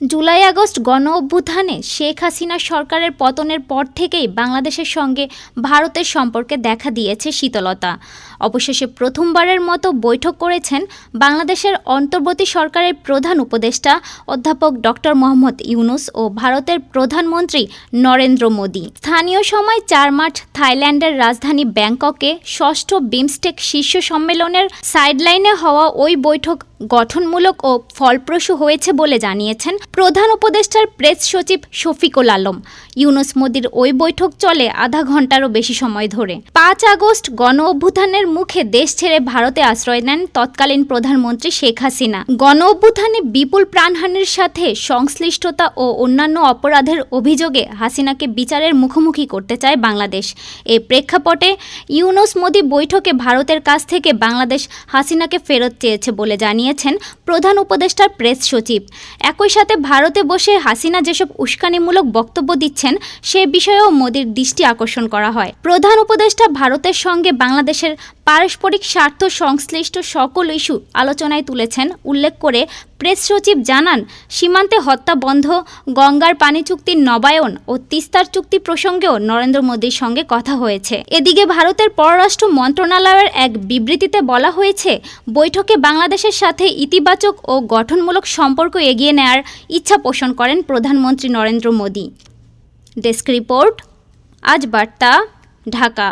July August গণ অভ্যুত্থানে শেখ হাসিনা সরকারের পতনের পর থেকেই বাংলাদেশের সঙ্গে ভারতের সম্পর্কে দেখা দিয়েছে শীতলতা। অবশেষে প্রথমবারের মতো বৈঠক করেছেন বাংলাদেশের অন্তর্বর্তী সরকারের প্রধান উপদেষ্টা অধ্যাপক ডক্টর মোহাম্মদ ইউনুস ও ভারতের প্রধানমন্ত্রী নরেন্দ্র মোদী। স্থানীয় সময় চার মার্চ থাইল্যান্ডের রাজধানী ব্যাংককে ষষ্ঠ বিমস্টেক শীর্ষ সম্মেলনের সাইডলাইনে হওয়া ওই বৈঠক গঠনমূলক ও ফলপ্রসূ হয়েছে বলে জানিয়েছেন প্রধান উপদেষ্টার প্রেস সচিব শফিকুল আলম। ইউনুস মোদির ওই বৈঠক চলে আধা ঘন্টারও বেশি সময় ধরে। পাঁচ আগস্ট গণ অভ্যুত্থানের মুখে দেশ ছেড়ে ভারতে আশ্রয় নেন তৎকালীন প্রধানমন্ত্রী শেখ হাসিনা। গণ অভ্যুত্থানে বিপুল প্রাণহানির সাথে সংশ্লিষ্টতা ও অন্যান্য অপরাধের অভিযোগে হাসিনাকে বিচারের মুখোমুখি করতে চায় বাংলাদেশ। এ প্রেক্ষাপটে ইউনুস মোদি বৈঠকে ভারতের কাছ থেকে বাংলাদেশ হাসিনাকে ফেরত চেয়েছে বলে জানিয়েছেন প্রধান উপদেষ্টার প্রেস সচিব। একই সাথে ভারতে বসে হাসিনা যেসব উস্কানিমূলক বক্তব্য দিচ্ছেন, সে বিষয়েও মোদীর দৃষ্টি আকর্ষণ করা হয়। প্রধান উপদেষ্টা ভারতের সঙ্গে বাংলাদেশের পারস্পরিক স্বার্থ সংশ্লিষ্ট সকল ইস্যু আলোচনায় তুলেছেন। উল্লেখ করে প্রেস সচিব জানান, সীমান্তে হত্যা বন্ধ, গঙ্গার পানি চুক্তির নবায়ন ও তিস্তার চুক্তি প্রসঙ্গেও নরেন্দ্র মোদীর সঙ্গে কথা হয়েছে। এদিকে ভারতের পররাষ্ট্র মন্ত্রণালয়ের এক বিবৃতিতে বলা হয়েছে, বৈঠকে বাংলাদেশের সাথে ইতিবাচক ও গঠনমূলক সম্পর্ক এগিয়ে নেয়ার ইচ্ছা পোষণ করেন প্রধানমন্ত্রী নরেন্দ্র মোদী। ডেস্ক রিপোর্ট, আজ বার্তা, ঢাকা।